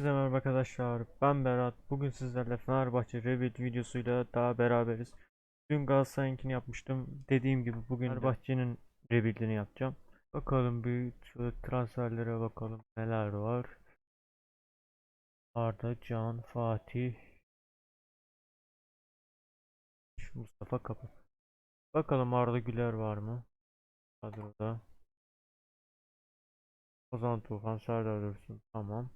Hepinize merhaba arkadaşlar. Ben Berat. Bugün sizlerle Fenerbahçe Revit videosuyla daha beraberiz. Dün Galatasaray'ınkini yapmıştım. Dediğim gibi bugün Fenerbahçe'nin Revit'ini yapacağım. Bakalım şöyle transferlere bakalım neler var. Arda, Can, Fatih, Mustafa Kapı. Bakalım Arda Güler var mı? Kadroda. Ozan Tufan, Serdar Dursun. Tamam.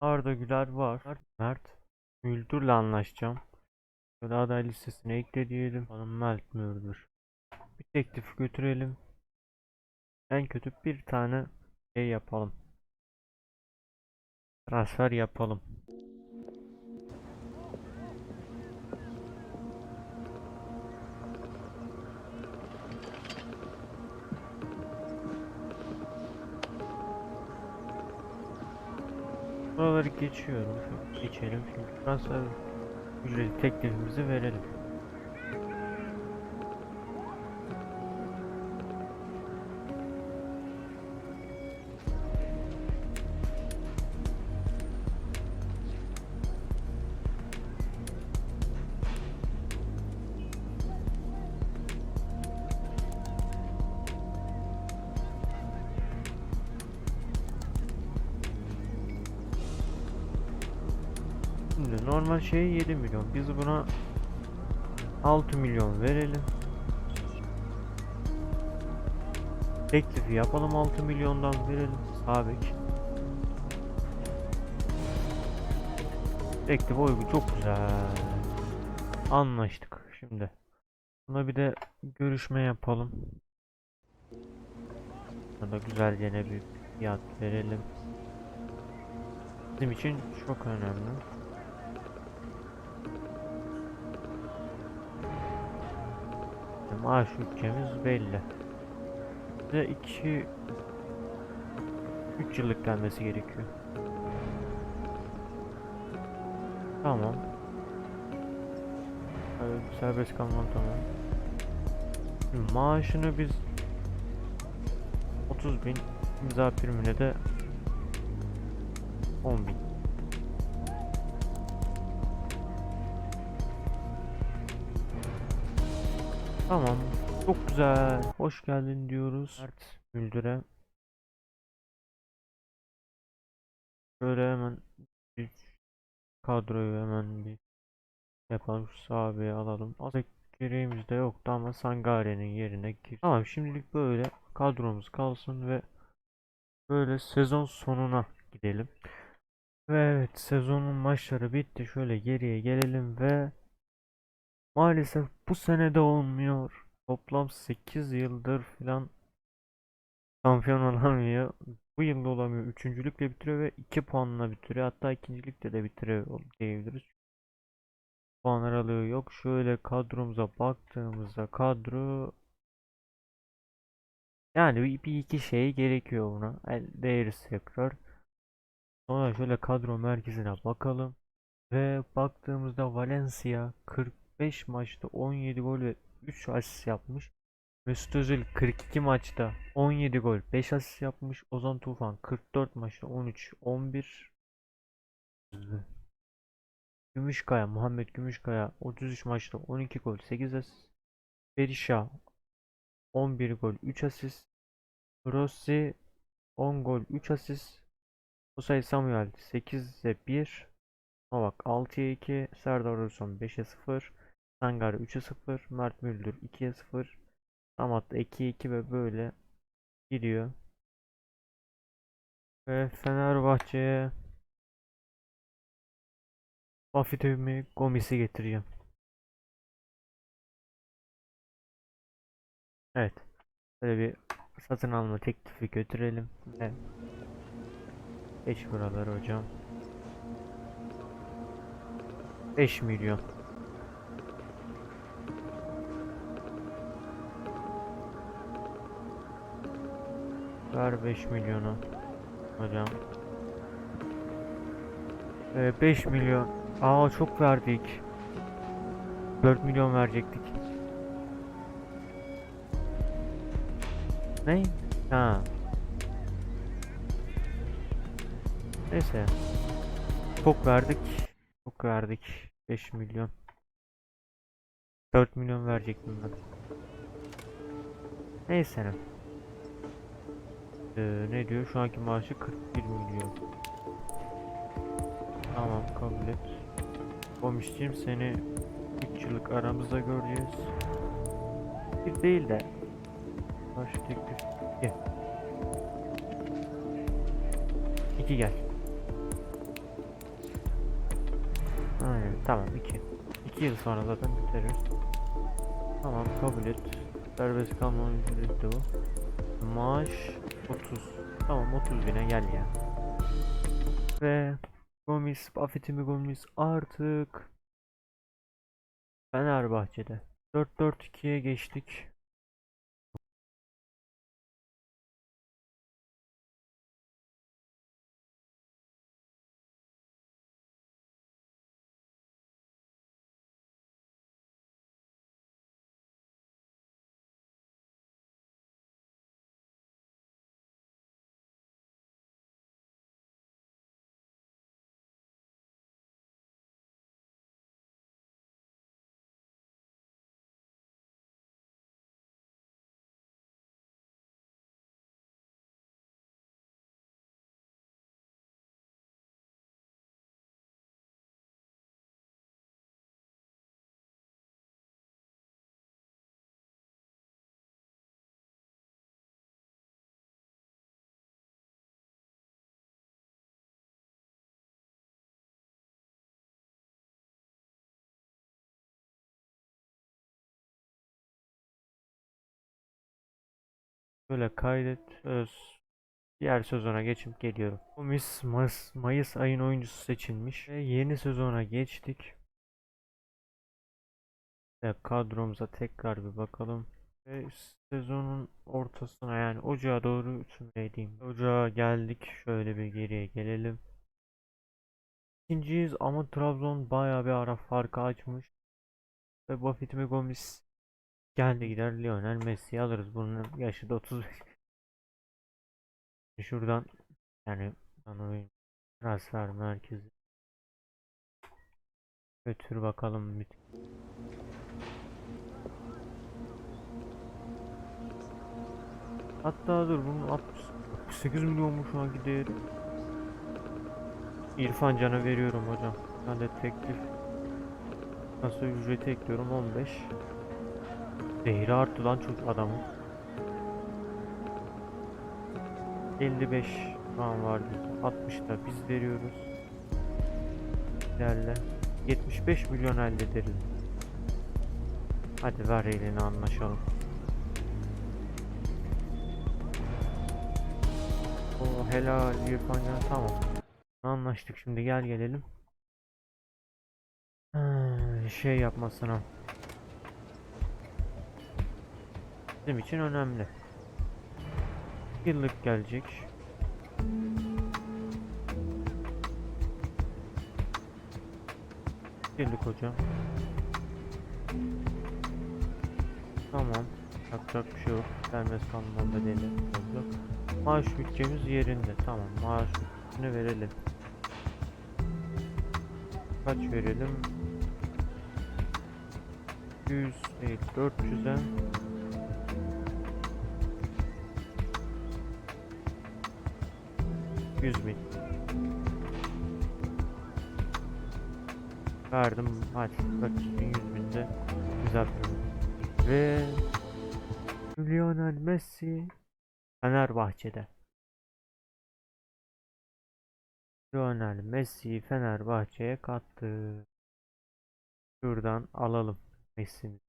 Arda Güler var. Mert Müldür'le anlaşacağım. Şöyle aday listesine ekle diyelim. Hanım Mert Müldür. Bir teklif götürelim. En kötü bir tane şey yapalım. Transfer yapalım. Buraları geçiyorum. Geçelim. Şimdi transfer ücreti teklifimizi verelim. Normal şey 7 milyon. Biz buna 6 milyon verelim. Teklifi yapalım 6 milyondan verelim. Sabek. Teklif uygun çok güzel. Anlaştık şimdi. Buna bir de görüşme yapalım. Buna güzelce ne bir fiyat verelim. Bizim için çok önemli. Maaş ülkemiz belli. Bize 2 3 yıllık gelmesi gerekiyor. Tamam. Evet, serbest kalman tamam. Maaşını biz 30 bin imza primine de 10 bin. Tamam. Çok güzel. Hoş geldin diyoruz. Mert Müldür'e. Şöyle hemen bir kadroyu hemen bir yapalım. Şu sahabeye alalım. Aslında gereğimiz de yoktu ama Sangare'nin yerine gir. Tamam şimdilik böyle kadromuz kalsın ve böyle sezon sonuna gidelim. Ve evet sezonun maçları bitti. Şöyle geriye gelelim ve Maalesef bu sene de olmuyor. Toplam 8 yıldır filan şampiyon olamıyor. Bu yılda olamıyor. Üçüncülükle bitiriyor ve 2 puanla bitiriyor. Hatta ikincilikte de bitiriyor diyebiliriz. Puan aralığı yok. Şöyle kadromuza baktığımızda kadro yani bir, bir iki şey gerekiyor buna. Değeriz tekrar. Sonra şöyle kadro merkezine bakalım. Ve baktığımızda Valencia 40 5 maçta 17 gol ve 3 asist yapmış. Mesut Özil 42 maçta 17 gol 5 asist yapmış. Ozan Tufan 44 maçta 13 11 Gümüşkaya Muhammed Gümüşkaya 33 maçta 12 gol 8 asist. Berisha 11 gol 3 asist. Rossi 10 gol 3 asist. Osay Samuel 8 1 Novak 6'ya 2 Serdar Dursun 5'e 0 Sangar 3'e 0, Mert Müldür 2'ye 0, Samat 2'ye 2 ve böyle gidiyor. Ve Fenerbahçe'ye Bafitemi Gomis'i getireceğim. Evet. Böyle bir satın alma teklifi götürelim. Ve Geç buraları hocam. 5 milyon. Ver 5 milyonu. Hocam. Ee, 5 milyon. Aa çok verdik. 4 milyon verecektik. Ne? Ha. Neyse. Çok verdik. Çok verdik. 5 milyon. 4 milyon verecektim ben. Neyse ne. Ee, ne diyor? Şu anki maaşı 41 milyon. Tamam kabul et. Komisçiyim seni 3 yıllık aramızda göreceğiz. Bir değil de. Baş teklif. Gel. İki gel. Aynen tamam iki. İki yıl sonra zaten biteriz. Tamam kabul et. Serbest kalma ücreti bu. Maaş 30. Tamam 30 bine gel ya. Ve Gomis, Buffett'imi Gomis artık Fenerbahçe'de. 4-4-2'ye geçtik. Böyle kaydet. Öz. Diğer sezona geçip geliyorum. Gomis Mayıs, Mayıs ayın oyuncusu seçilmiş. Ve yeni sezona geçtik. Ve kadromuza tekrar bir bakalım. Ve sezonun ortasına yani ocağa doğru sümreydeyim. Ocağa geldik. Şöyle bir geriye gelelim. İkinciyiz ama Trabzon bayağı bir ara farkı açmış. Ve Buffett ve Gomis geldi gider Lionel Messi'yi alırız. Bunun yaşı da 35. Şuradan yani transfer merkezi götür bakalım bir Hatta dur bunun 68 milyon mu şu anki değeri? İrfan Can'a veriyorum hocam. Ben de teklif nasıl ücreti ekliyorum 15. Değeri arttı lan çocuk adamın. 55 puan var bizde. 60 da biz veriyoruz. İlerle. 75 milyon elde ederiz. Hadi ver elini anlaşalım. O helal İrfan Can tamam. Anlaştık şimdi gel gelelim. Ha, Şey yapmasına. Bizim için önemli. Yıllık gelecek. Yıllık hocam. Tamam. Yapacak bir şey yok. Serbest kalma bedeli olacak. Maaş bütçemiz yerinde. Tamam. Maaş bütçesini verelim. Kaç verelim? 100 değil 400'e 100 bin. Verdim. Hadi. 400 bin 100 bin de güzel bir Ve Lionel Messi Fenerbahçe'de. Lionel Messi Fenerbahçe'ye kattı. Şuradan alalım Messi'ni.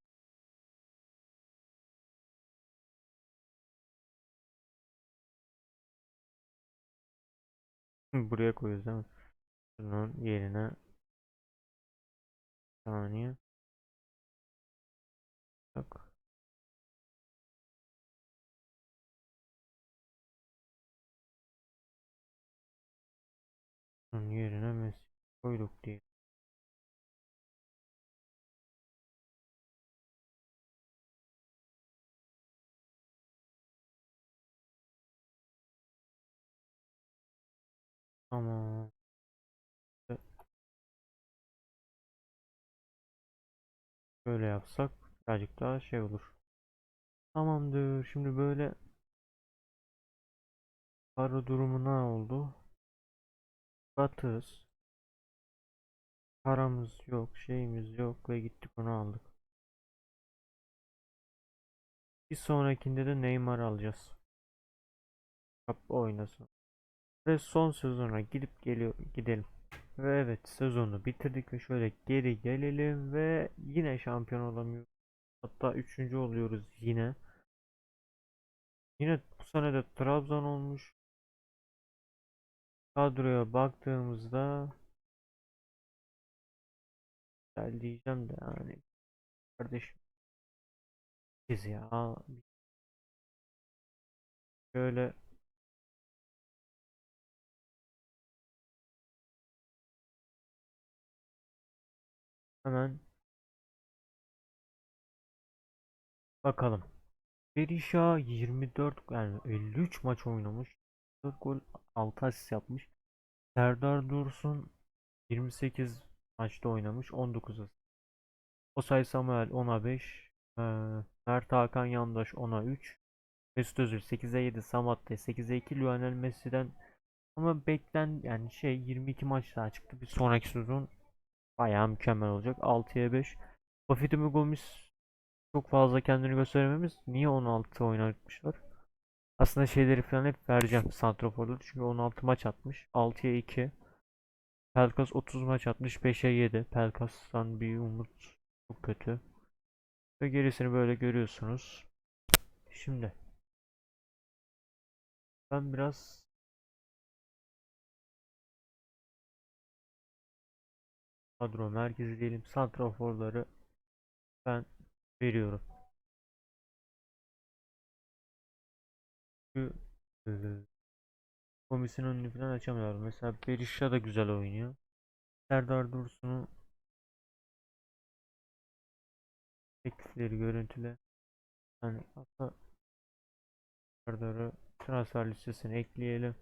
Buraya koyuyoruz değil mi? Bunun yerine bir saniye. Bak. Bunun yerine Messi koyduk diye. Tamam. Böyle yapsak birazcık daha şey olur. Tamamdır. Şimdi böyle para durumu ne oldu? Batız. Paramız yok, şeyimiz yok ve gittik onu aldık. Bir sonrakinde de Neymar alacağız. Kap oynasın. Ve son sezona gidip geliyor gidelim. Ve evet sezonu bitirdik ve şöyle geri gelelim ve yine şampiyon olamıyoruz. Hatta üçüncü oluyoruz yine. Yine bu sene de Trabzon olmuş. Kadroya baktığımızda güzel diyeceğim de yani kardeşim biz ya şöyle hemen bakalım. Berisha 24 yani 53 maç oynamış. 4 gol 6 asist yapmış. Serdar Dursun 28 maçta oynamış. 19 asist. Osay Samuel 10'a 5. Ee, Mert Hakan Yandaş 10'a 3. Mesut Özil 8'e 7. Samatta 8'e 2. Lionel Messi'den ama beklen yani şey 22 maç daha çıktı. Bir sonraki sezon bayağı mükemmel olacak. 6'ya 5. Bafetimi Gomis çok fazla kendini gösterememiz. Niye 16 oynatmışlar? Aslında şeyleri falan hep vereceğim Santrofor'da. Çünkü 16 maç atmış. 6'ya 2. Pelkas 30 maç atmış. 5'e 7. Pelkas'tan bir umut çok kötü. Ve gerisini böyle görüyorsunuz. Şimdi ben biraz kadro merkezi diyelim. Santraforları ben veriyorum. Çünkü e, önünü falan açamıyorum. Mesela Berisha da güzel oynuyor. Serdar Dursun'u teklifleri görüntüle yani hatta Serdar'ı transfer listesine ekleyelim.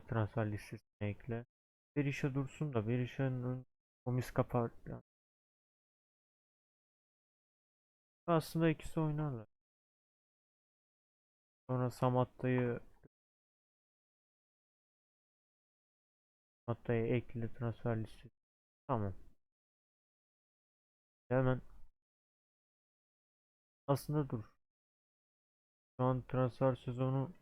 Transfer listesine ekle. Berisha dursun da Berisha'nın komis kapar yani. Aslında ikisi oynarlar. Sonra Samatta'yı Samatta'yı ekle transfer listesi. Tamam. Hemen aslında dur. Şu an transfer sezonu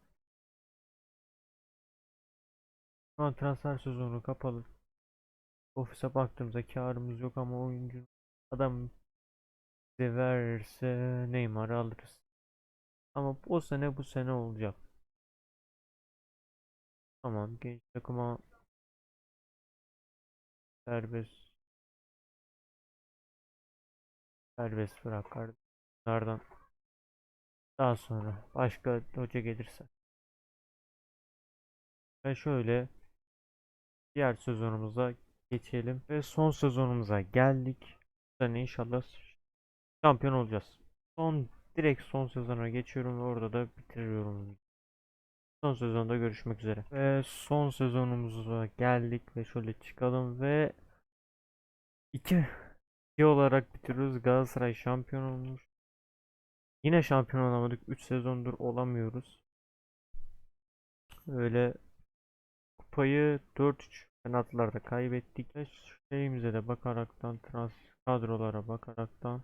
Şu an transfer sezonu kapalı. Ofise baktığımızda karımız yok ama oyuncu adam bize verirse Neymar'ı alırız. Ama o sene bu sene olacak. Tamam genç takıma serbest serbest bırak kardeşim. Bunlardan daha sonra başka hoca gelirse. Ve şöyle diğer sezonumuza geçelim ve son sezonumuza geldik. Bu sene inşallah şampiyon olacağız. Son direkt son sezona geçiyorum ve orada da bitiriyorum. Son sezonda görüşmek üzere. Ve son sezonumuza geldik ve şöyle çıkalım ve 2 2 olarak bitiriyoruz. Galatasaray şampiyon olmuş. Yine şampiyon olamadık. 3 sezondur olamıyoruz. Öyle kupayı 4-3 penaltılarda kaybettik. Şeyimize de bakaraktan trans kadrolara bakaraktan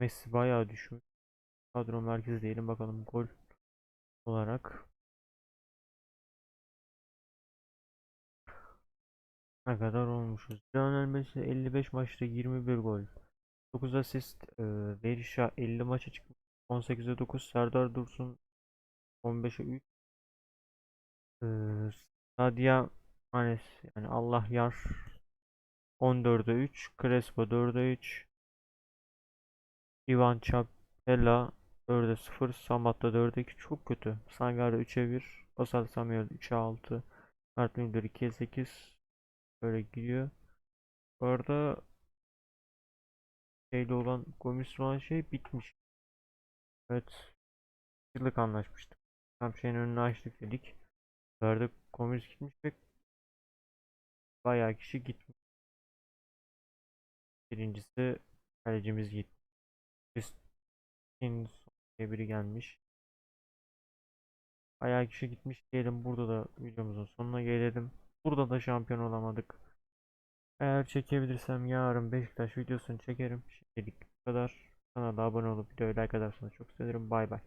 Messi bayağı düşmüş. Kadro merkezi diyelim bakalım gol olarak. Ne kadar olmuşuz? Lionel Messi 55 maçta 21 gol. 9 asist. E, Berisha 50 maça çıkmış. 18'e 9. Serdar Dursun 15'e 3. E, Sadio Manes yani Allah yar 14'e 3. Crespo 4'e 3. Ivan Capella 4'e 0. Samatta 4'e 2. Çok kötü. Sangare 3'e 1. Osal Samuel 3'e 6. Mert Müldür 2'ye 8. Böyle gidiyor. Bu arada şeyle olan Gomis olan şey bitmiş. Evet. Yıllık anlaşmıştık. Tam şeyin önünü açtık dedik. Perde komünist gitmiş ve bayağı kişi gitmiş. Birincisi kalecimiz gitti. Kristin diye biri gelmiş. Bayağı kişi gitmiş diyelim. Burada da videomuzun sonuna gelelim. Burada da şampiyon olamadık. Eğer çekebilirsem yarın Beşiktaş videosunu çekerim. Şimdilik bu kadar. Kanala abone olup videoyu like atarsanız çok sevinirim. Bay bay.